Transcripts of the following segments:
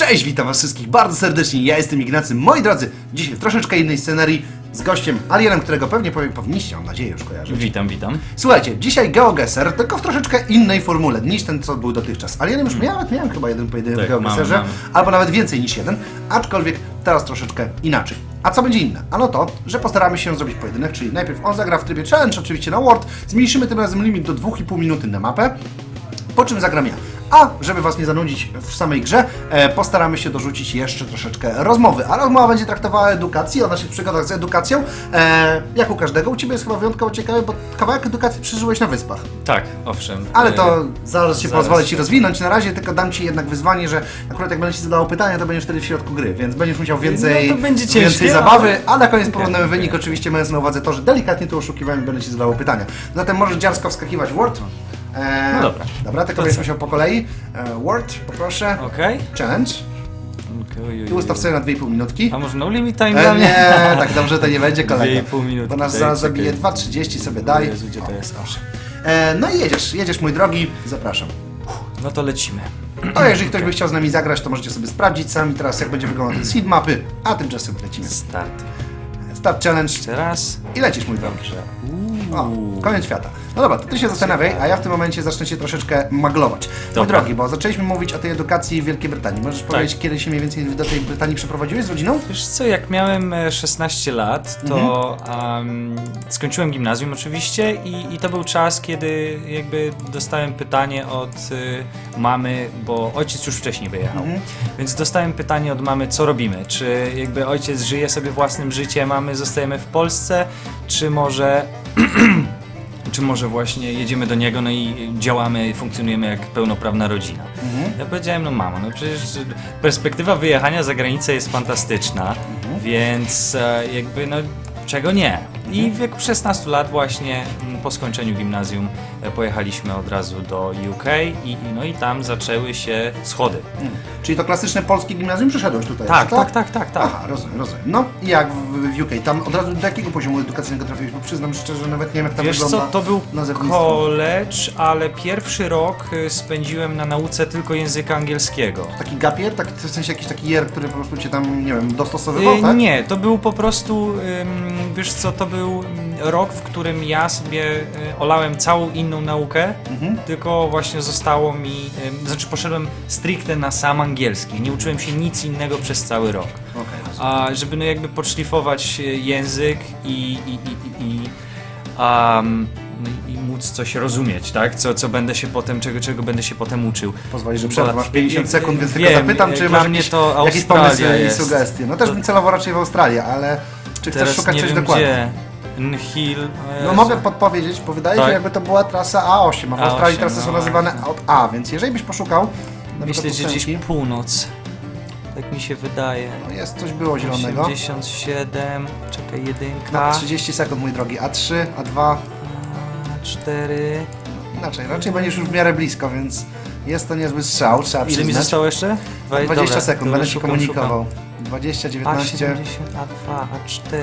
Cześć, witam was wszystkich bardzo serdecznie, ja jestem Ignacy. Moi drodzy, dzisiaj w troszeczkę innej scenerii z gościem Alienem, którego pewnie powie- powinniście, mam nadzieję, już kojarzyć. Witam, witam. Słuchajcie, dzisiaj GeoGuessr, tylko w troszeczkę innej formule niż ten, co był dotychczas. Alienem już miałem, miałem chyba jeden pojedynek Tak, w GeoGuessrze, mamy, mamy. albo nawet więcej niż jeden, aczkolwiek teraz troszeczkę inaczej. A co będzie inne? Ano to, że postaramy się zrobić pojedynek, czyli najpierw on zagra w trybie challenge, oczywiście na Word, zmniejszymy tym razem limit do 2,5 minuty na mapę, po czym zagram ja. A żeby Was nie zanudzić w samej grze, e, postaramy się dorzucić jeszcze troszeczkę rozmowy. A rozmowa będzie traktowała o edukacji, o naszych przygodach z edukacją. E, jak u każdego, u Ciebie jest chyba wyjątkowo ciekawe, bo kawałek edukacji przeżyłeś na wyspach. Tak, owszem. Ale E, to zaraz się zaraz pozwolę Ci rozwinąć. Na razie tylko dam Ci jednak wyzwanie, że akurat jak będę Ci zadawał pytania, to będziesz wtedy w środku gry, więc będziesz musiał więcej, No to będzie więcej ciężkie, zabawy, a na koniec porównamy okej. wynik, oczywiście mając na uwadze to, że delikatnie tu oszukiwałem i będę Ci zadawał pytania. Zatem możesz dziarsko wskakiwać w Word. E, No dobra. Dobra, tylko To co? musiał po kolei. E, Word, poproszę. Okej. Challenge. Okej, oj, oj, I ustaw oj. sobie na 2,5 minutki. A może no limit time dla E, mnie? nie, tak dobrze to nie będzie, kolega. 2,5 minutki, Bo nas daj, zaraz czekaj. zabije 2,30 sobie daj. Jezu, gdzie to jest? E, no i jedziesz, jedziesz mój drogi, zapraszam. No to lecimy. To jeżeli ktoś by chciał z nami zagrać, to możecie sobie sprawdzić sami teraz, jak będzie wyglądał ten seed mapy, a tymczasem lecimy. Start. Start challenge Jeszcze raz. i lecisz, mój drogi. Dobrze. O, koniec świata. No dobra, to ty się zastanawiaj, a ja w tym momencie zacznę się troszeczkę maglować. Mój Dobra. drogi, bo zaczęliśmy mówić o tej edukacji w Wielkiej Brytanii. Możesz powiedzieć, kiedy się mniej więcej do tej Brytanii przeprowadziłeś z rodziną? Wiesz co, jak miałem e, 16 lat, to Mhm. em, skończyłem gimnazjum oczywiście i, i to był czas, kiedy jakby dostałem pytanie od y, mamy, bo ojciec już wcześniej wyjechał. Mhm. Więc dostałem pytanie od mamy, co robimy? Czy jakby ojciec żyje sobie własnym życiem, a my zostajemy w Polsce, czy może czy może właśnie jedziemy do niego, no i działamy, funkcjonujemy jak pełnoprawna rodzina. Ja powiedziałem, no mamo, no przecież perspektywa wyjechania za granicę jest fantastyczna, więc e, jakby no czego nie. I w wieku 16 lat właśnie m, po skończeniu gimnazjum e, pojechaliśmy od razu do UK i, no i tam zaczęły się schody. Mm. Czyli to klasyczne polskie gimnazjum przyszedłeś tutaj? Tak, to? tak, tak, tak, tak. Aha, rozumiem, rozumiem. No i jak w, UK? Tam od razu do jakiego poziomu edukacyjnego trafiłeś? Bo przyznam szczerze, nawet nie wiem jak tam Wiesz co, wygląda to był college, ale pierwszy rok y, spędziłem na nauce tylko języka angielskiego. Taki gapier? Taki, w sensie jakiś taki jer, który po prostu cię tam, nie wiem, dostosowywał, Y, tak? Nie, to był po prostu, wiesz co, to był ym, rok, w którym ja sobie y, olałem całą inną naukę, Mhm. tylko właśnie zostało mi, ym, znaczy poszedłem stricte na sam angielski, nie uczyłem się nic innego przez cały rok. Rozumiem. A żeby no jakby podszlifować y, język i, i, i, i, i, no i móc coś rozumieć, tak? Co, co będę się potem, czego, czego będę się potem uczył. Pozwolisz, że przerwę. Masz 50 Wiem, sekund, więc wiem, tylko zapytam, czy masz jakieś, to jakieś pomysły i jest. sugestie. No też To- bym celowo raczej w Australię, ale czy chcesz Teraz szukać coś dokładnie? gdzie. Nhil. No mogę podpowiedzieć, bo wydaje się, Tak. jakby to była trasa A8, a w A8, Australii trasy są no. nazywane od A, więc jeżeli byś poszukał na Myślę, przykład że gdzieś północ. Tak mi się wydaje. no jest coś było zielonego. 87, czekaj, jedynka, Na 30 sekund, mój drogi. A3, A2, a, 4. inaczej. Raczej będziesz już w miarę blisko, więc jest to niezły strzał, trzeba Ile mi przyznać. zostało jeszcze? Dwa- 20 dobra, sekund, to będę ci szukam, komunikował. 20, szukam. 19. A70, A2, A4,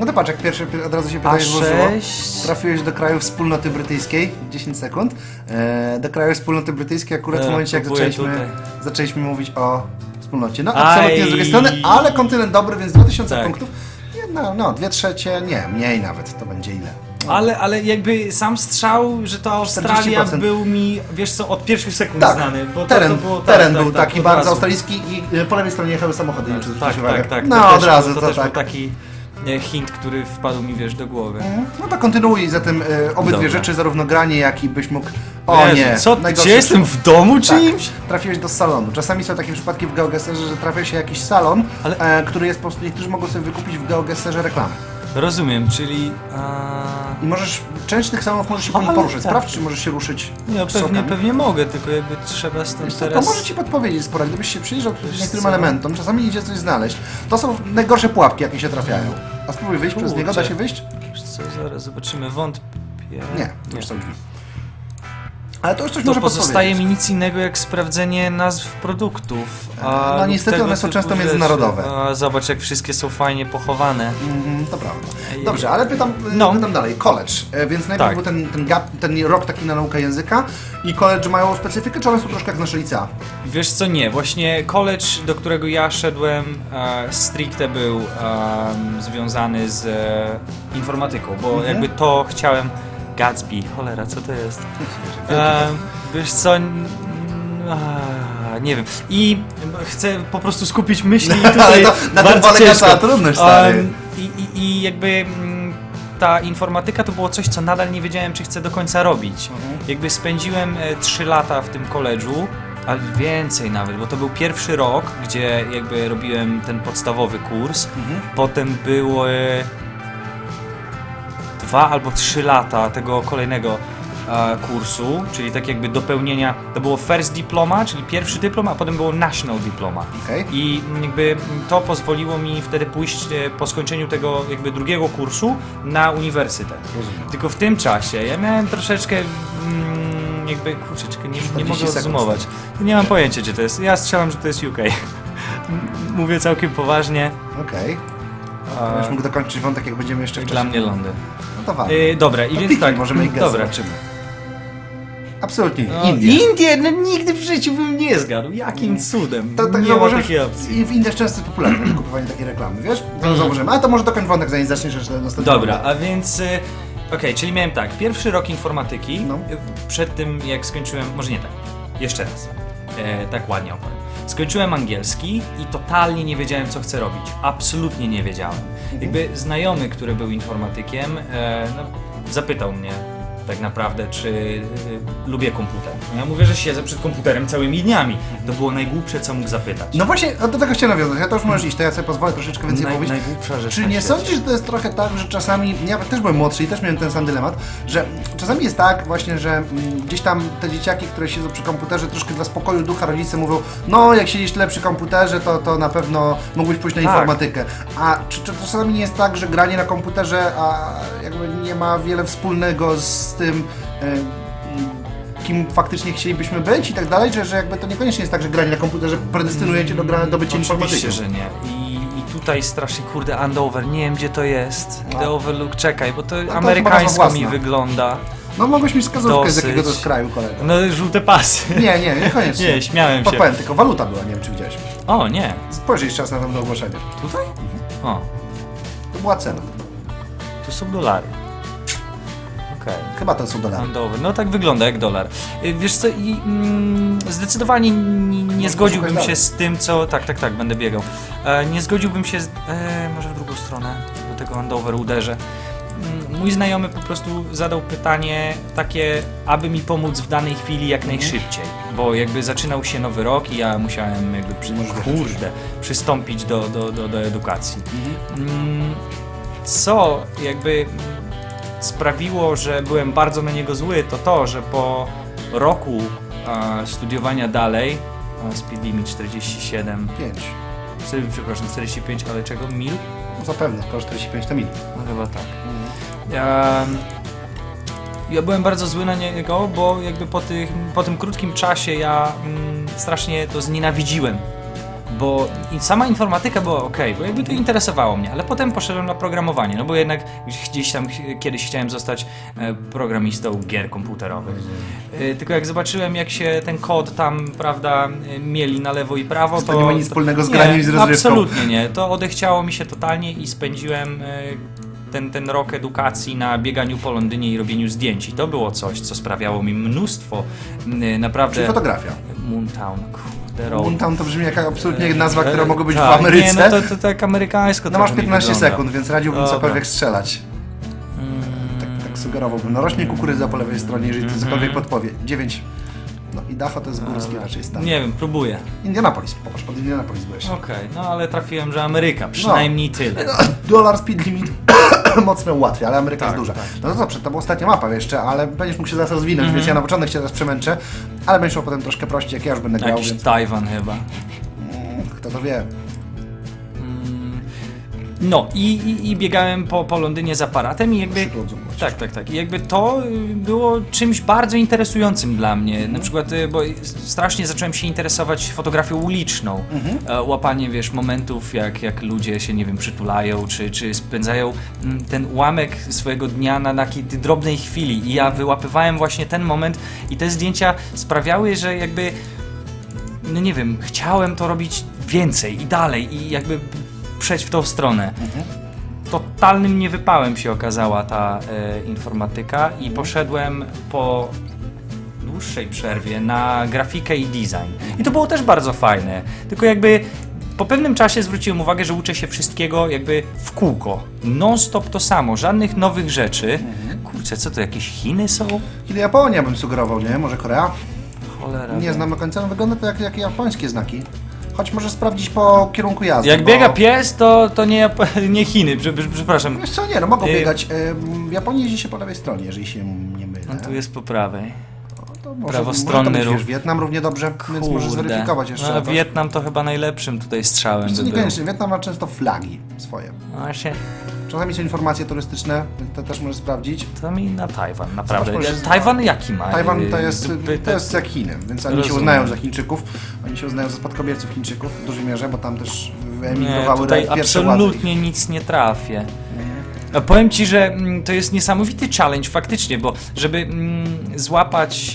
No to patrz, jak pierwszy od razu się pytanie złożyło. A6. Trafiłeś do kraju wspólnoty brytyjskiej, 10 sekund. E, do kraju wspólnoty brytyjskiej akurat w E, momencie, jak próbuję zaczęliśmy, tutaj. zaczęliśmy mówić o wspólnocie. No absolutnie Aj. z drugiej strony, ale kontynent dobry, więc 2000 Tak. punktów. Jedna, no, dwie trzecie, nie, mniej nawet, to będzie ile? Ale, ale jakby sam strzał, że to Australia 40%. był mi, wiesz co, od pierwszych sekund Tak, znany. Bo teren, to, to było, teren tak, był tak, taki od bardzo razu. australijski i e, po lewej stronie jechały samochody, nie wiem, czy Tak, zwróciłeś uwagę. tak, tak. No to od też, razu, to, to, też tak. był taki e, hint, który wpadł mi, wiesz, do głowy. No to kontynuuj zatem e, obydwie Dobra. rzeczy, zarówno granie, jak i byś mógł... O Jezu, nie, Co, najgorszy gdzie jestem w domu czymś? Tak, trafiłeś do salonu. Czasami są takie przypadki w GeoGuessrze, że trafia się jakiś salon, Ale- e, który jest po prostu, niektórzy mogą sobie wykupić w GeoGuessrze reklamę. Rozumiem, czyli... A... I możesz, część tych salonów możesz się po Ale nim poruszyć. tak. Sprawdź, czy możesz się ruszyć Nie, pewnie, sokami. pewnie mogę, tylko jakby trzeba tym Wiesz co, teraz... To może ci podpowiedzieć sporo, gdybyś się przyjrzał Wiesz niektórym co? elementom, czasami idzie coś znaleźć. To są najgorsze pułapki, jakie się trafiają. A spróbuj wyjść przez niego, da Kurczę. się wyjść? Wiesz co, zaraz zobaczymy, wątpię. Nie, to już są drzwi. Ale to już coś to może pozostaje mi nic innego jak sprawdzenie nazw produktów. A No niestety one są często rzeczy. międzynarodowe. A, zobacz jak wszystkie są fajnie pochowane. Mhm, to prawda. Dobrze, ale pytam, No. pytam dalej. College, e, więc najpierw Tak. był ten, ten gap, ten rok taki na naukę języka i college mają specyfikę, czy one są troszkę jak nasze licea? Wiesz co, nie. Właśnie college, do którego ja szedłem, e, stricte był em, związany z e, informatyką, bo Mhm. jakby to chciałem... Gatsby, cholera, co to jest? E, wiesz co, n- a, nie wiem. I chcę po prostu skupić myśli i tutaj to na tym bardzo polega ciężko. cała trudność, stary. Em, i, i, I jakby mm, ta informatyka to było coś, co nadal nie wiedziałem, czy chcę do końca robić. Mhm. Jakby spędziłem 3 lata w tym koledżu, a więcej nawet, bo to był pierwszy rok, gdzie jakby robiłem ten podstawowy kurs. Mhm. Potem były dwa albo trzy lata tego kolejnego e, kursu, czyli tak jakby dopełnienia. To było first diploma, czyli pierwszy dyplom, a potem było national diploma. Okej. I jakby to pozwoliło mi wtedy pójść e, po skończeniu tego jakby drugiego kursu na uniwersytet. Rozumiem. Tylko w tym czasie ja miałem troszeczkę mm, jakby kurczę, czekaj, nie, nie 40 mogę sekund. Nie mam pojęcia gdzie to jest. Ja strzelam, że to jest UK. Mówię całkiem poważnie. Okej. A, Będziesz mógł dokończyć wątek, jak będziemy jeszcze dla wcześniej. mnie Londyn. No to ważne. Yy, dobra, i No więc piknij, tak. możemy ich gaz Dobra. zobaczymy. Absolutnie nie. No, Indie. Indie, no nigdy w życiu bym nie zgadł. Jakim cudem? To, tak nie ma takiej opcji. I w Indiach często jest popularne kupowanie takiej reklamy, wiesz? To zauważymy. Ale to może dokończ wątek, zanim zaczniesz jeszcze następny Dobra, a więc. y, Okej, czyli miałem tak, pierwszy rok informatyki, No. y, przed tym jak skończyłem, może nie tak, jeszcze raz, e, tak ładnie opowiem. Skończyłem angielski i totalnie nie wiedziałem, co chcę robić. Absolutnie nie wiedziałem. Jakby znajomy, który był informatykiem, e, no, zapytał mnie tak naprawdę, czy y, lubię komputer. No Ja mówię, że siedzę przed komputerem całymi dniami. To było najgłupsze, co mógł zapytać. No właśnie, a do tego chciałem nawiązać. Ja to już możesz iść, to ja sobie pozwolę troszeczkę więcej Naj, powiedzieć. najgłupsza rzecz Czy na nie świecie. sądzisz, że to jest trochę tak, że czasami, ja też byłem młodszy i też miałem ten sam dylemat, że czasami jest tak właśnie, że mm, gdzieś tam te dzieciaki, które siedzą przy komputerze, troszkę dla spokoju ducha rodzice mówią, no jak siedzisz tyle przy komputerze, to, to na pewno mógłbyś pójść na Tak. informatykę. A czy, czy czasami nie jest tak, że granie na komputerze a jakby nie ma wiele wspólnego z tym, e, kim faktycznie chcielibyśmy być i tak dalej, że, że jakby to niekoniecznie jest tak, że granie na komputerze predestynuje cię do, gra, do bycia Oczywiście, informatykiem. że nie. I, I tutaj strasznie, kurde, Andover, nie wiem gdzie to jest. No. The Overlook, czekaj, bo to to chyba amerykańsko mi wygląda. No mogłeś mi wskazówkę z Dosyć. jakiego to jest kraju, kolego. No, żółte pasy. Nie, nie, niekoniecznie. Nie, śmiałem się. Podpowiem, tylko waluta była, nie wiem czy widziałeś. O, nie. Spojrzyj jeszcze raz na to ogłoszenie. Tutaj? O, To była cena. to są dolary. Okej. Chyba to są dolary. Andover. No tak wygląda jak dolar. Y, Wiesz co, i mm, zdecydowanie nie, nie zgodziłbym się z tym, co... Tak, tak, tak, będę biegał. E, nie zgodziłbym się z... E, może w drugą stronę do tego Andover uderzę. Mm, Mój znajomy po prostu zadał pytanie takie, aby mi pomóc w danej chwili jak najszybciej, bo jakby zaczynał się nowy rok i ja musiałem jakby przy, kurde, przystąpić do, do, do, do edukacji. Mm, Co jakby sprawiło, że byłem bardzo na niego zły, to to, że po roku e, studiowania dalej, e, speed limit 47, Pięć. sobie, przepraszam, 45, ale czego? Mil? No zapewne, około 45 to minut. No chyba tak. Ja, ja byłem bardzo zły na niego, bo jakby po, tych, po tym krótkim czasie ja mm, strasznie to znienawidziłem. Bo sama informatyka była ok, bo jakby to interesowało mnie, ale potem poszedłem na programowanie, no bo jednak gdzieś- tam kiedyś chciałem zostać e, programistą gier komputerowych. E, Tylko jak zobaczyłem, jak się ten kod tam, prawda, e, mieli na lewo i prawo, To to. nie ma nic wspólnego z graniem i z rozrywką. Absolutnie nie. To odechciało mi się totalnie i spędziłem ten, ten rok edukacji na bieganiu po Londynie i robieniu zdjęć. I to było coś, co sprawiało mi mnóstwo naprawdę. Czyli fotografia. Moontown, kurde, road. To brzmi jak absolutnie nazwa, E, która mogła być tak, w Ameryce. Nie, no to, to tak amerykańsko No masz trochę mi 15 wygląda. sekund, więc radziłbym Dobra. cokolwiek strzelać. Mm, Tak, tak sugerowałbym. No rośnie kukurydza po lewej stronie, jeżeli to cokolwiek podpowie. 9. No i Dacho to jest górski raczej stan. Nie wiem, próbuję. Indianapolis, popatrz, pod Indianapolis byłeś. Okej, no ale trafiłem, że Ameryka, przynajmniej tyle. Dolar speed limit mocno ułatwia, ale Ameryka Tak, jest duża. tak. No to dobrze, to była ostatnia mapa jeszcze, ale będziesz mógł się zaraz rozwinąć, Mhm. więc ja na początek cię teraz przemęczę, ale będziesz miał potem troszkę prościej, jak ja już będę grał, Jakiś więc Tajwan chyba. mm, kto to wie. No i, i, i biegałem po, po Londynie z aparatem i jakby chociaż. Tak, tak, tak. I jakby to y, było czymś bardzo interesującym dla mnie. Na przykład, y, bo strasznie zacząłem się interesować fotografią uliczną. E, Łapanie, wiesz, momentów, jak, jak ludzie się, nie wiem, przytulają, czy, czy spędzają mm, ten ułamek swojego dnia na takiej drobnej chwili. I ja wyłapywałem właśnie ten moment i te zdjęcia sprawiały, że jakby no nie wiem, chciałem to robić więcej i dalej i jakby przejść w tą stronę. Totalnym niewypałem się okazała ta e, informatyka i poszedłem po dłuższej przerwie na grafikę i design. I to było też bardzo fajne. Tylko jakby po pewnym czasie zwróciłem uwagę, że uczę się wszystkiego jakby w kółko. Non-stop to samo, żadnych nowych rzeczy. Kurczę, co to, jakieś Chiny są? Kiedy Japonia bym sugerował, nie? Może Korea? Cholera. Nie znam do końca, no wygląda to jak, jak japońskie znaki. Choć może sprawdzić po kierunku jazdy. Jak bo... biega pies, to, to nie, Jap- nie Chiny, prze- prze- przepraszam. Wiesz co, nie, no mogą Y- biegać. Ym, W Japonii jeździ się po lewej stronie, jeżeli się nie mylę. No tu jest po prawej. No to może, prawostronny może to być, ruch. wiesz, Wietnam równie dobrze, więc możesz Kurde. zweryfikować jeszcze. No. Wietnam to chyba najlepszym tutaj strzałem Wiesz co, by był. niekoniecznie. Wietnam ma często flagi swoje. No Właśnie, Czasami są informacje turystyczne, to też możesz sprawdzić. to mi na Tajwan, naprawdę. Zobacz, Tajwan jaki ma? Tajwan to Y, jest, by- to jest jak Chiny, więc oni się Rozumiem. uznają za Chińczyków. Oni się uznają za spadkobierców Chińczyków w dużej mierze, bo tam też Nie, wyemigrowały tutaj pierwsze władze. absolutnie nic nie trafię. A Powiem ci, że mm, to jest niesamowity challenge faktycznie, bo żeby mm, złapać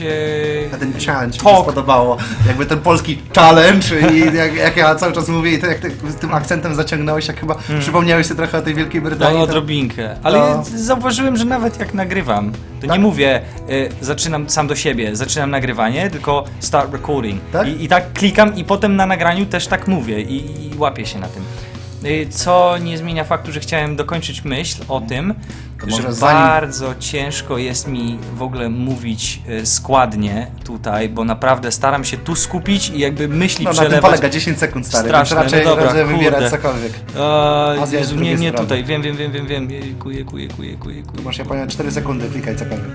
A e, ten challenge mi się Tok. spodobało. Jakby ten polski challenge i jak, jak ja cały czas mówię i to jak ty z tym akcentem zaciągnąłeś, jak chyba przypomniałeś sobie trochę o tej Wielkiej Brytanii. No, to- odrobinkę. Ale No. zauważyłem, że nawet jak nagrywam, to Tak? nie mówię y, zaczynam sam do siebie, zaczynam nagrywanie, tylko start recording. Tak? I, I tak klikam i potem na nagraniu też tak mówię i, i łapię się na tym. Y, Co nie zmienia faktu, że chciałem dokończyć myśl o tym, To że zanim- bardzo ciężko jest mi w ogóle mówić y, składnie tutaj, bo naprawdę staram się tu skupić i jakby myśli No na tym przelewać. polega 10 sekund stary, Straszne, więc raczej, no dobra, raczej wybierać kurde. cokolwiek. Eee, Jezu, z nie, nie tutaj, wiem, wiem, wiem, wiem, wiem. Jejku, jejku, jejku, jejku. Tu masz Japonię 4 sekundy, klikaj cokolwiek.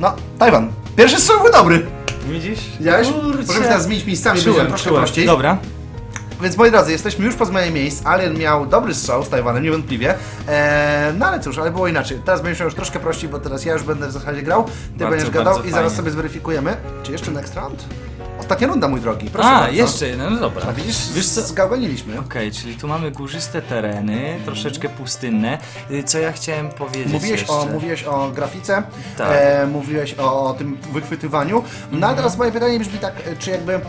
No, Tajwan. Pierwszy strzał był dobry. Widzisz? Widziałeś? Kurczę. Możemy teraz zmienić miejscami, będzie Czułem, troszkę czułem. prościej. Dobra. Więc moi drodzy, jesteśmy już po zmianie miejsc. Alien miał dobry strzał z Tajwanem, niewątpliwie. Eee, no ale cóż, ale było inaczej. Teraz będziesz miał już troszkę prościej, bo teraz ja już będę w zasadzie grał, ty Bardzo, będziesz gadał bardzo i zaraz fajnie. sobie zweryfikujemy. Czy jeszcze next round? Ostatnia runda, mój drogi. Proszę A, bardzo. jeszcze, no dobra. A widzisz, Wiesz co? zgałganiliśmy. Okej, czyli tu mamy górzyste tereny, troszeczkę pustynne. Y, Co ja chciałem powiedzieć Mówiłeś jeszcze? o, mówiłeś o grafice, Tak. e, mówiłeś o, tym wychwytywaniu. No Mhm. a teraz moje pytanie brzmi tak, e, czy jakby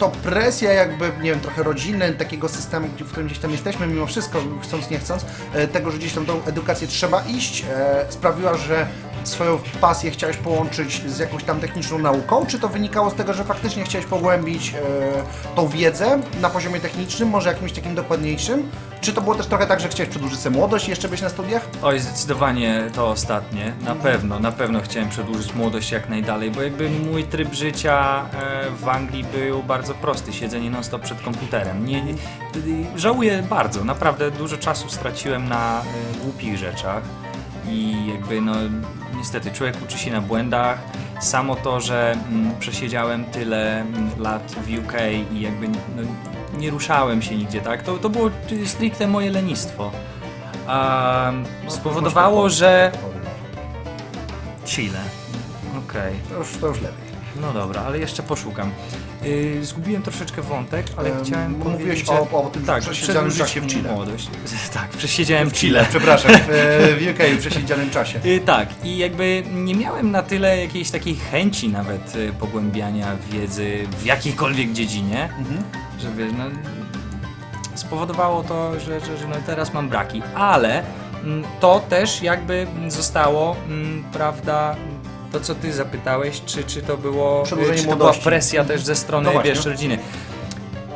to presja jakby, nie wiem, trochę rodzinny, takiego systemu, w którym gdzieś tam jesteśmy, mimo wszystko, chcąc, nie chcąc, e, tego, że gdzieś tam tą edukację trzeba iść, e, sprawiła, że swoją pasję chciałeś połączyć z jakąś tam techniczną nauką, czy to wynikało z tego, że faktycznie chciałeś pogłębić e, tą wiedzę na poziomie technicznym, może jakimś takim dokładniejszym, czy to było też trochę tak, że chciałeś przedłużyć sobie młodość i jeszcze być na studiach? Oj, zdecydowanie to ostatnie. Na pewno, na pewno chciałem przedłużyć młodość jak najdalej, bo jakby mój tryb życia e, w Anglii był bardzo prosty. Siedzenie non stop przed komputerem. Nie, nie, żałuję bardzo, naprawdę dużo czasu straciłem na e, głupich rzeczach i jakby no niestety człowiek uczy się na błędach. Samo to, że mm, przesiedziałem tyle mm, lat w UK i jakby no, nie ruszałem się nigdzie, tak? To, to było stricte moje lenistwo. A, spowodowało, że Chile. Okej, To już, to już lepiej. no dobra, ale jeszcze poszukam. Yy, zgubiłem troszeczkę wątek, ale Em, chciałem mówiłeś powiedzieć, o- że... o tym tak, przesiedzianym przedłużyć czasie w Chile. Młodość. tak, przesiedziałem w Chile. Przepraszam, w, e, w UK w przesiedzianym czasie. Y, tak, i jakby nie miałem na tyle jakiejś takiej chęci nawet y, pogłębiania wiedzy w jakiejkolwiek dziedzinie, Mhm. że wiesz, no, spowodowało to, że, że, że no teraz mam braki, ale mm, to też jakby zostało, mm, prawda, to co ty zapytałeś, czy, czy to było, Przedłużenie czy to była młodości. presja też ze strony, No właśnie. wiesz, rodziny.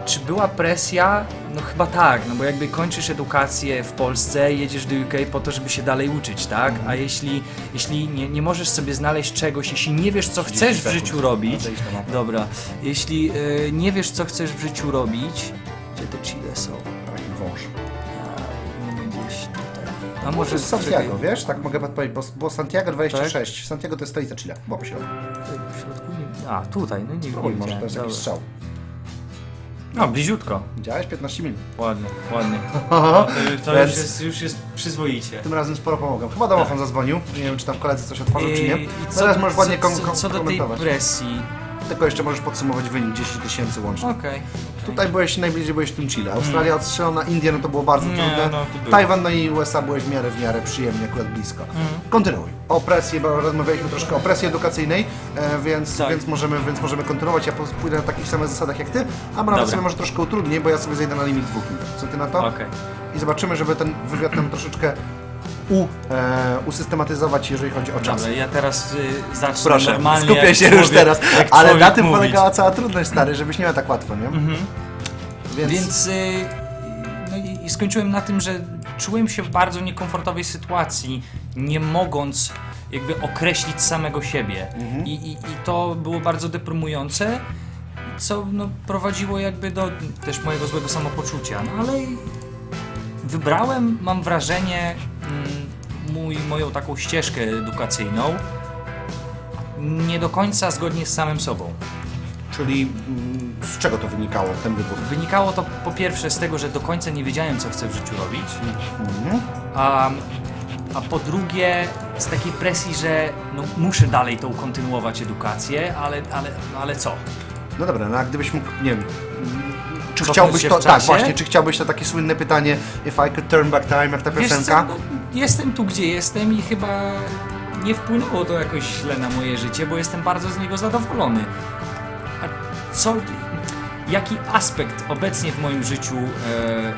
Czy była presja? No chyba tak, no bo jakby kończysz edukację w Polsce, jedziesz do UK po to, żeby się dalej uczyć, tak? A jeśli, jeśli nie, nie możesz sobie znaleźć czegoś, jeśli nie wiesz, co chcesz w sekund. życiu robić, na mapę. dobra, jeśli y, nie wiesz, co chcesz w życiu robić, gdzie te Chile są? A Może z Santiago, wiesz? Tak mogę podpowiedzieć, bo, bo Santiago 26. Santiago to jest stolica Chile. Bo po środku. W środku nie... A, tutaj, no nie Spróbuj, nie może widziałem, to jest jakiś dobra. strzał. No, bliziutko. Widziałeś? 15 minut. Ładnie, ładnie. To, to Więc- już, jest, już jest przyzwoicie. Tym razem sporo pomogłem. Chyba domofon zadzwonił. Nie wiem, czy tam koledzy coś otworzą, czy nie. Tak. I Teraz możesz ładnie kom- co, kom- co do tej komentować. presji. Tylko jeszcze możesz podsumować wynik 10 tysięcy łącznie. Okej. Tutaj byłeś najbliżej byłeś w tym Chile. Australia odstrzelona, Indie no to było bardzo Nie, trudne. no to było. Tajwan no i USA byłeś w miarę w miarę przyjemnie, akurat blisko. Mhm. Kontynuuj. O presji, bo rozmawialiśmy troszkę o presji edukacyjnej, e, więc, Tak. więc, możemy, więc możemy kontynuować. Ja po- pójdę na takich samych zasadach jak ty, a nawet Dobra. sobie może troszkę utrudnię, bo ja sobie zejdę na limit dwóch minut. Co ty na to? Okej. I zobaczymy, żeby ten wywiad nam troszeczkę u, e, usystematyzować, jeżeli chodzi o czas. Dobra, ja teraz y, zacznę Proszę, normalnie. skupiaj jak się już człowiek- teraz. jak Ale człowiek na tym mówić. polegała cała trudność, stary, żebyś nie miał tak łatwo, nie? Mhm. Więc, Więc y, no i, i skończyłem na tym, że czułem się w bardzo niekomfortowej sytuacji, nie mogąc jakby określić samego siebie. Mhm. I, i, I to było bardzo deprymujące, co no, prowadziło jakby do też mojego złego samopoczucia. No ale wybrałem, mam wrażenie, mój, moją taką ścieżkę edukacyjną nie do końca zgodnie z samym sobą. Czyli mm, z czego to wynikało, ten wybór? Wynikało to po pierwsze z tego, że do końca nie wiedziałem, co chcę w życiu robić, Mhm. a, a po drugie z takiej presji, że no, muszę dalej tą kontynuować edukację, ale, ale, ale co? No dobra, no a gdybyś mógł, nie wiem, czy Cofnąć chciałbyś to, tak właśnie, czy chciałbyś to takie słynne pytanie, if I could turn back time, jak ta Wiesz co, piosenka? no, jestem tu, gdzie jestem i chyba nie wpłynęło to jakoś źle na moje życie, bo jestem bardzo z niego zadowolony. A co, jaki aspekt obecnie w moim życiu e,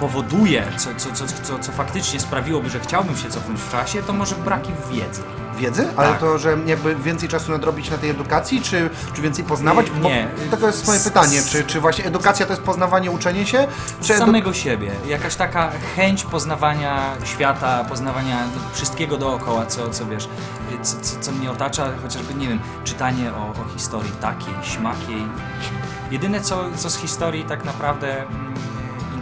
powoduje, co, co, co, co, co faktycznie sprawiłoby, że chciałbym się cofnąć w czasie, to może braki wiedzy. Wiedzy? Ale Tak. to, że jakby więcej czasu nadrobić na tej edukacji, czy, czy więcej poznawać? Nie, Bo nie. To jest moje S- pytanie, s- czy, czy właśnie edukacja to jest poznawanie, uczenie się? Czy edu- samego siebie. Jakaś taka chęć poznawania świata, poznawania wszystkiego dookoła, co, co wiesz, co, co, co mnie otacza, chociażby, nie wiem, czytanie o, o historii takiej, śmakiej. Jedyne, co, co z historii tak naprawdę mm,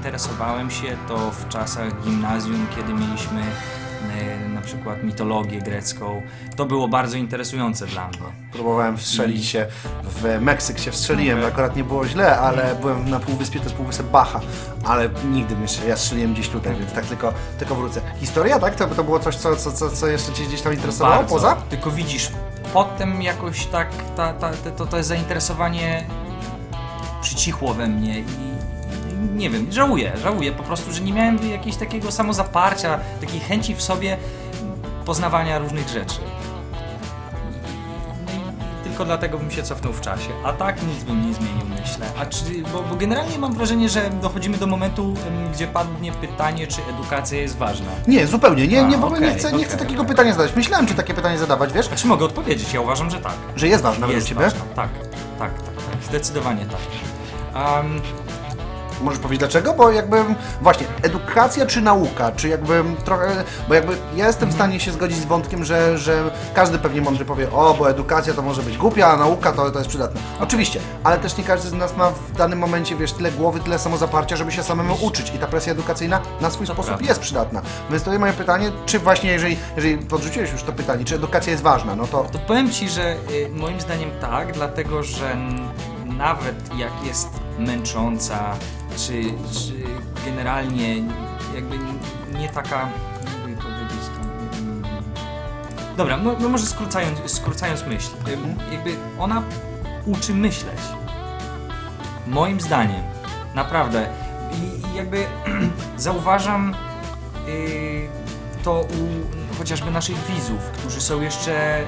interesowałem się, to w czasach gimnazjum, kiedy mieliśmy e, na przykład mitologię grecką. To było bardzo interesujące dla mnie. Próbowałem wstrzelić się w Meksyk, się wstrzeliłem, Okej. akurat nie było źle, ale byłem na półwyspie, to jest półwysep Bacha, ale nigdy jeszcze, ja strzeliłem gdzieś tutaj, więc tak tylko, tylko wrócę. Historia, tak? To, to było coś, co, co, co, jeszcze Cię gdzieś tam interesowało Bardzo. poza? Tylko widzisz, potem jakoś tak ta, ta, to, to zainteresowanie przycichło we mnie i nie wiem, żałuję, żałuję po prostu, że nie miałem jakiegoś takiego samozaparcia, takiej chęci w sobie poznawania różnych rzeczy. I Tylko dlatego bym się cofnął w czasie. A tak nic bym nie zmienił, myślę. A czy, bo, bo generalnie mam wrażenie, że dochodzimy do momentu, em, gdzie padnie pytanie, czy edukacja jest ważna. Nie, zupełnie, nie, A, nie, w ogóle nie okej, chcę, nie okej, chcę takiego okej. pytania zadać. Myślałem Ci takie pytanie zadawać, wiesz, A czy mogę odpowiedzieć? Ja uważam, że tak. że jest ważne według jest Ciebie. ważna. Tak, tak, tak, tak. Zdecydowanie tak. Um, Możesz powiedzieć dlaczego? Bo jakby właśnie edukacja czy nauka, czy jakby trochę, bo jakby ja jestem w stanie się zgodzić z wątkiem, że, że każdy pewnie mądry powie, o, bo edukacja to może być głupia, a nauka to, to jest przydatna. Oczywiście, ale też nie każdy z nas ma w danym momencie, wiesz, tyle głowy, tyle samozaparcia, żeby się samemu uczyć i ta presja edukacyjna na swój sposób prawda. jest przydatna. Więc jest moje pytanie, czy właśnie jeżeli, jeżeli podrzuciłeś już to pytanie, czy edukacja jest ważna, no to to powiem Ci, że y, moim zdaniem tak, dlatego że nawet jak jest męcząca, czy, czy generalnie jakby nie taka, jakby powiedzieć to, mm, Dobra, no, no może skrócając, skrócając myśl, ym, jakby ona uczy myśleć. Moim zdaniem, naprawdę. I, i jakby zauważam y, to u chociażby naszych widzów, którzy są jeszcze y,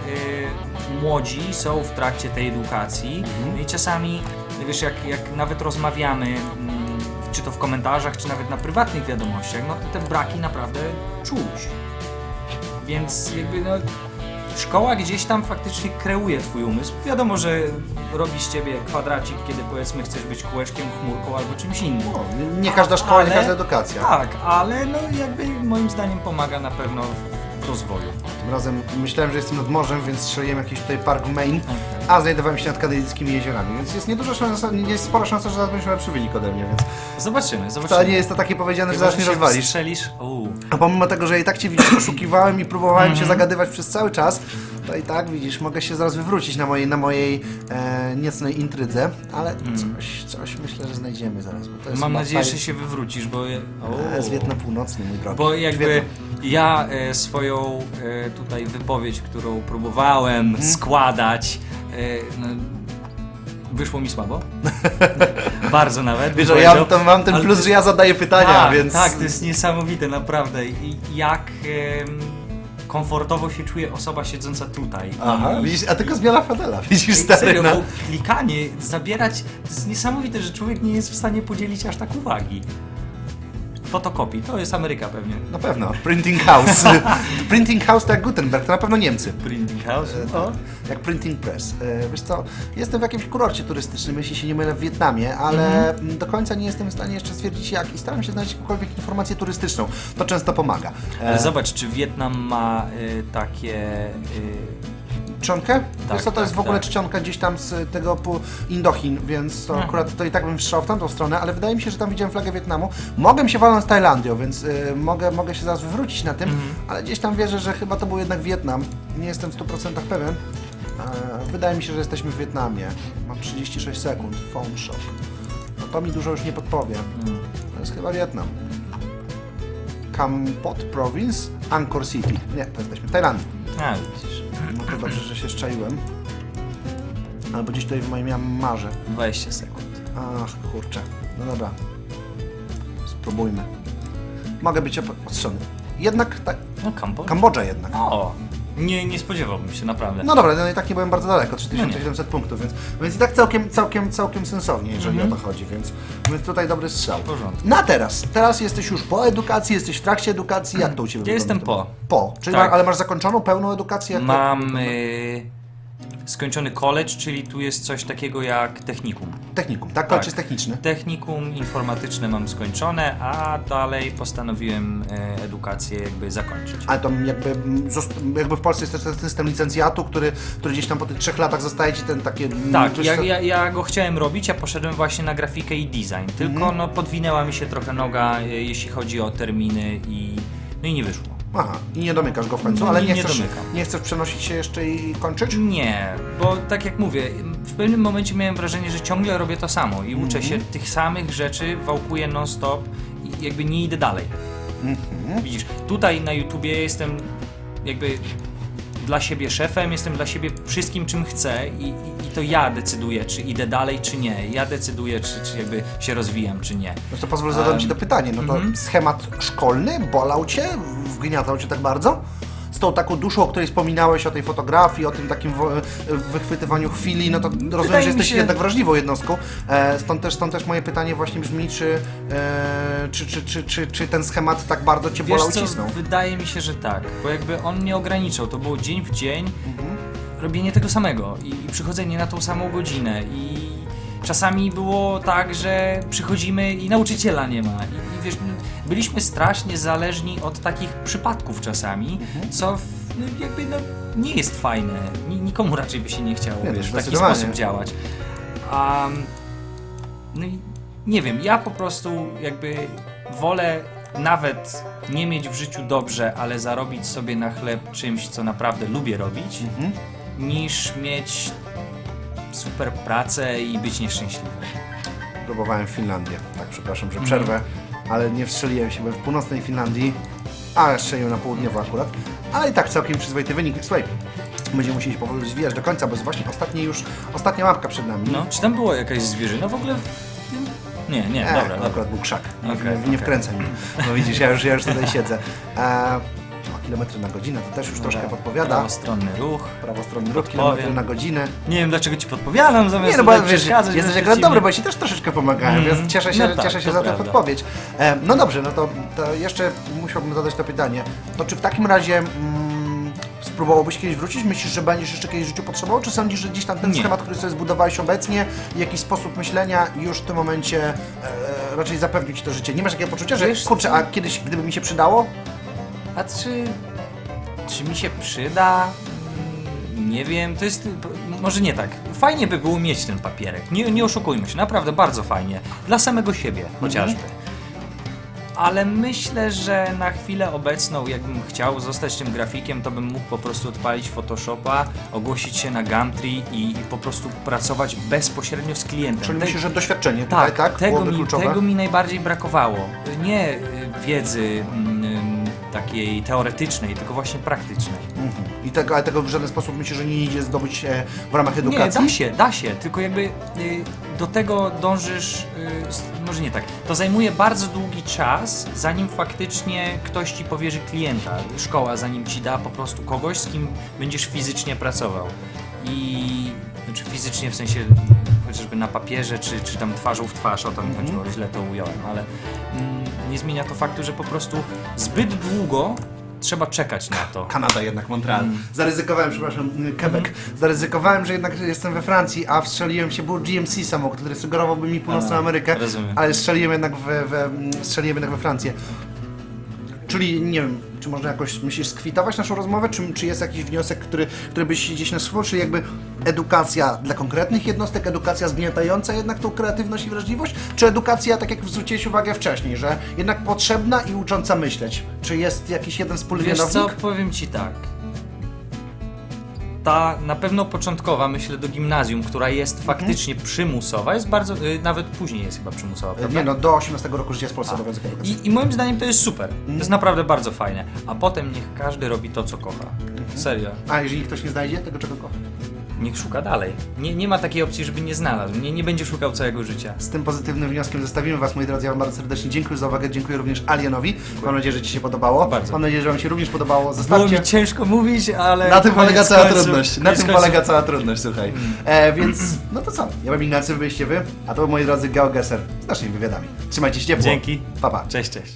młodzi, są w trakcie tej edukacji Mhm. i czasami, wiesz, jak, jak nawet rozmawiamy, mm, czy to w komentarzach, czy nawet na prywatnych wiadomościach, no to te braki naprawdę czuć. Więc jakby no, szkoła gdzieś tam faktycznie kreuje twój umysł. Wiadomo, że robi z ciebie kwadracik, kiedy powiedzmy chcesz być kółeczkiem, chmurką albo czymś innym. no, nie każda szkoła, nie Ale- każda edukacja. Tak, ale no jakby moim zdaniem pomaga na pewno w rozwoju. Tym razem myślałem, że jestem nad morzem, więc strzeliłem jakiś tutaj park Maine, a znajdowałem się nad kanadyjskimi jeziorami, więc jest nieduża szansa, nie- jest spora szansa, że zaraz będziesz miał lepszy wynik ode mnie, więc Zobaczymy, zobaczymy. wcale nie jest to takie powiedziane, że Chyba, zaraz mnie się rozwalisz. strzelisz. A pomimo tego, że i tak Cię widzisz, oszukiwałem i próbowałem Cię zagadywać przez cały czas, To i tak, widzisz, mogę się zaraz wywrócić na mojej, na mojej e, niecnej intrydze, ale coś, coś myślę, że znajdziemy zaraz. Bo to jest Mam chyba nadzieję, faj- że się wywrócisz, bo... To jest Wietnam Północny, mój drogi. Bo jakby ja e, swoją e, tutaj wypowiedź, którą próbowałem Mhm. składać, e, no, wyszło mi słabo. Bardzo nawet. Wiesz, bym że ja powiedział. mam ten Ale plus, że ja zadaję pytania, tak, więc... Tak, to jest niesamowite, naprawdę. I jak em, komfortowo się czuje osoba siedząca tutaj. Aha, widzisz, a tylko zmiana fotela, widzisz, stary, serio, no. bo klikanie, zabierać, to jest niesamowite, że człowiek nie jest w stanie podzielić aż tak uwagi. Fotokopii, to jest Ameryka pewnie. Na pewno, Printing House. printing House to jak Gutenberg, to na pewno Niemcy. Printing House? No, jak Printing Press. E, Wiesz co, jestem w jakimś kurorcie turystycznym, jeśli się nie mylę, w Wietnamie, ale Mhm. do końca nie jestem w stanie jeszcze stwierdzić jak i staram się znaleźć jakąkolwiek informację turystyczną. To często pomaga. E, Ale zobacz, czy Wietnam ma y, takie... Y, Czcionkę? Tak, Wiesz co, to jest tak, w ogóle tak. czcionka gdzieś tam z tego po Indochin, więc to Mhm. akurat to i tak bym strzał w tamtą stronę, ale wydaje mi się, że tam widziałem flagę Wietnamu. Mogę się walnąć z Tajlandią, więc y, mogę, mogę się zaraz wywrócić na tym, Mhm. ale gdzieś tam wierzę, że chyba to był jednak Wietnam. Nie jestem w 100% pewien. E, wydaje mi się, że jesteśmy w Wietnamie. Mam 36 sekund. Phone shop. No to mi dużo już nie podpowie. mm, To jest chyba Wietnam. Kampot Province, Angkor City. Nie, to jesteśmy w Tajlandii. a, widzisz, No to dobrze, że się szczaiłem. Albo gdzieś tutaj w moim miałem marze. 20 sekund. Ach, kurczę. No dobra. Spróbujmy. Mogę być op- ostrzony. Jednak, tak, No, Kambodża. Kambodża jednak. O, nie, nie spodziewałbym się, naprawdę. No dobra, no i tak nie byłem bardzo daleko, 3700 punktów, więc, więc i tak całkiem, całkiem, całkiem sensownie, jeżeli Mhm. o to chodzi, więc, więc tutaj dobry strzał. W porządku. Na teraz. Teraz jesteś już po edukacji, jesteś w trakcie edukacji, jak to u Ciebie Ja wygląda? jestem po. Po, czyli Tak. ma, ale masz zakończoną pełną edukację? Jak to- Mam y, skończony college, czyli tu jest coś takiego jak technikum. Technikum, tak? Tak. Kolcz jest techniczny. Technikum informatyczne mam skończone, a dalej postanowiłem e, edukację jakby zakończyć. Ale to jakby, mm, jakby w Polsce jest też ten system licencjatu, który, który gdzieś tam po tych trzech latach zostaje ci ten takie... mm, Tak, ja, ja, ja go chciałem robić, ja poszedłem właśnie na grafikę i design, tylko Mhm. no podwinęła mi się trochę noga, e, jeśli chodzi o terminy i no i nie wyszło. Aha, i nie domykasz go w końcu, ale nie, nie chcesz, domykam. nie chcesz przenosić się jeszcze i kończyć? Nie, bo tak jak mówię, w pewnym momencie miałem wrażenie, że ciągle robię to samo i uczę się tych samych rzeczy, wałkuję non-stop i jakby nie idę dalej. Widzisz, tutaj na YouTubie jestem jakby dla siebie szefem, jestem dla siebie wszystkim, czym chcę i, i, i to ja decyduję, czy idę dalej, czy nie. Ja decyduję, czy, czy jakby się rozwijam, czy nie. No to pozwól zadam Em, Ci to pytanie. No to mhm. schemat szkolny bolał Cię? Wgniatał Cię tak bardzo? Tą taką duszą, o której wspominałeś, o tej fotografii, o tym takim wychwytywaniu chwili, no to rozumiem, że mi jesteś się- jednak wrażliwą jednostką. E, stąd, też, stąd też moje pytanie właśnie brzmi, czy, e, czy, czy, czy, czy, czy ten schemat tak bardzo Cię bolał i co, cisnął? wydaje mi się, że tak, bo jakby on mnie ograniczał, to było dzień w dzień Mhm. robienie tego samego i, i przychodzenie na tą samą godzinę i czasami było tak, że przychodzimy i nauczyciela nie ma i, i wiesz, byliśmy strasznie zależni od takich przypadków czasami, Mhm. co w, no, jakby no, nie jest fajne, Ni, nikomu raczej by się nie chciało Nie, wiesz, w taki sposób działać. No i nie wiem, ja po prostu jakby wolę nawet nie mieć w życiu dobrze, ale zarobić sobie na chleb czymś, co naprawdę lubię robić, Mhm. niż mieć super pracę i być nieszczęśliwy. Próbowałem Finlandię. Tak, przepraszam, Mhm. że przerwę, ale nie wstrzeliłem się, byłem w północnej Finlandii, a strzeliłem na południowo akurat. Ale i tak całkiem przyzwoity wynik. Słuchaj, będziemy musieli powoli zwijać do końca, bo jest właśnie ostatnie już, ostatnia mapka przed nami. No, czy tam było jakaś zwierzyna w ogóle? Nie, nie, E, dobra, to dobra. akurat był krzak. Nie, Okej, nie, nie wkręcaj mnie. No widzisz, ja już, ja już tutaj siedzę. E, kilometry na godzinę to też już troszkę Dobra, podpowiada. Prawostronny ruch. Prawostronny ruch, Podpowiem. kilometry na godzinę. Nie wiem dlaczego ci podpowiadam, zamiast Nie, no bo wiesz, jesteś akurat dobry, bo ja Ci też troszeczkę pomagałem, Mhm. więc cieszę się, No tak, cieszę się to za tę prawda. podpowiedź. E, no dobrze, no to, to jeszcze musiałbym zadać to pytanie. To czy w takim razie mm, spróbowałbyś kiedyś wrócić? Myślisz, że będziesz jeszcze kiedyś w życiu potrzebował? Czy sądzisz, że gdzieś tam ten Nie. schemat, który sobie zbudowałeś obecnie, jakiś sposób myślenia już w tym momencie e, raczej zapewnił Ci to życie? Nie masz takiego poczucia, że Wiesz kurczę, a kiedyś, gdyby mi się przydało? A czy, mi się przyda? Mm, Nie wiem, to jest. Może nie tak. Fajnie by było mieć ten papierek. Nie, nie oszukujmy się, naprawdę bardzo fajnie. Dla samego siebie chociażby. ale myślę, że na chwilę obecną, jakbym chciał zostać tym grafikiem, to bym mógł po prostu odpalić Photoshopa, ogłosić się na Gumtree i, i po prostu pracować bezpośrednio z klientem. Czyli Te- myślisz, że doświadczenie tutaj, tak, tak? tego, Byłoby mi, kluczowe? tego mi najbardziej brakowało. Nie y, wiedzy mm, takiej teoretycznej, tylko właśnie praktycznej. Mhm. I tego, ale tego w żaden sposób myślę, że nie idzie zdobyć e, w ramach Nie, edukacji? da się, da się, tylko jakby y, do tego dążysz, y, s- może nie tak, to zajmuje bardzo długi czas, zanim faktycznie ktoś ci powierzy klienta, szkoła, zanim ci da po prostu kogoś, z kim będziesz fizycznie pracował. I znaczy fizycznie w sensie chociażby na papierze, czy, czy tam twarzą w twarz, o to mi chodziło, źle to ująłem, ale mm, nie zmienia to faktu, że po prostu zbyt długo trzeba czekać na to. Kanada jednak, Montreal. Mm. Zaryzykowałem, przepraszam, y, Quebec. Zaryzykowałem, że jednak jestem we Francji, a wstrzeliłem się, był GMC samochód, który sugerowałby mi północną A, Amerykę, rozumiem. ale strzeliłem jednak we, we, strzeliłem jednak we Francję. Czyli nie wiem, czy można jakoś, myślisz, skwitować naszą rozmowę, czy, czy jest jakiś wniosek, który, który byś gdzieś nasuwał, czy jakby edukacja dla konkretnych jednostek, edukacja zgniatająca jednak tą kreatywność i wrażliwość, czy edukacja, tak jak zwróciłeś uwagę wcześniej, że jednak potrzebna i ucząca myśleć? Czy jest jakiś jeden wspólny Wiesz co, mianownik? powiem ci tak. Ta na pewno początkowa, myślę, do gimnazjum, która jest Mhm. faktycznie przymusowa, jest bardzo, y, nawet później jest chyba przymusowa, prawda? Nie no, do 18 roku życia jest w Polsce obowiązek edukacyjny. I, I moim zdaniem to jest super. To Mhm. jest naprawdę bardzo fajne. A potem niech każdy robi to, co kocha. Mhm. Serio. A jeżeli ktoś nie znajdzie tego, czego kocha? Niech szuka dalej. Nie, nie ma takiej opcji, żeby nie znalazł. Nie, nie będzie szukał całego życia. Z tym pozytywnym wnioskiem zostawimy Was, moi drodzy. Ja Wam bardzo serdecznie dziękuję za uwagę. Dziękuję również Alienowi. Mam nadzieję, że Ci się podobało. Bardzo. Mam nadzieję, że Wam się również podobało. Było Zostawcie. mi ciężko mówić, ale... Na tym koniec polega cała końców- trudność. Na koniec tym końców- polega cała trudność, słuchaj. E, więc, no to co? Ja mam Ignacy, wy byliście Wy, a to moi drodzy GeoGuessr z naszymi wywiadami. Trzymajcie się ciepło. Dzięki. Pa, pa. Cześć, cześć.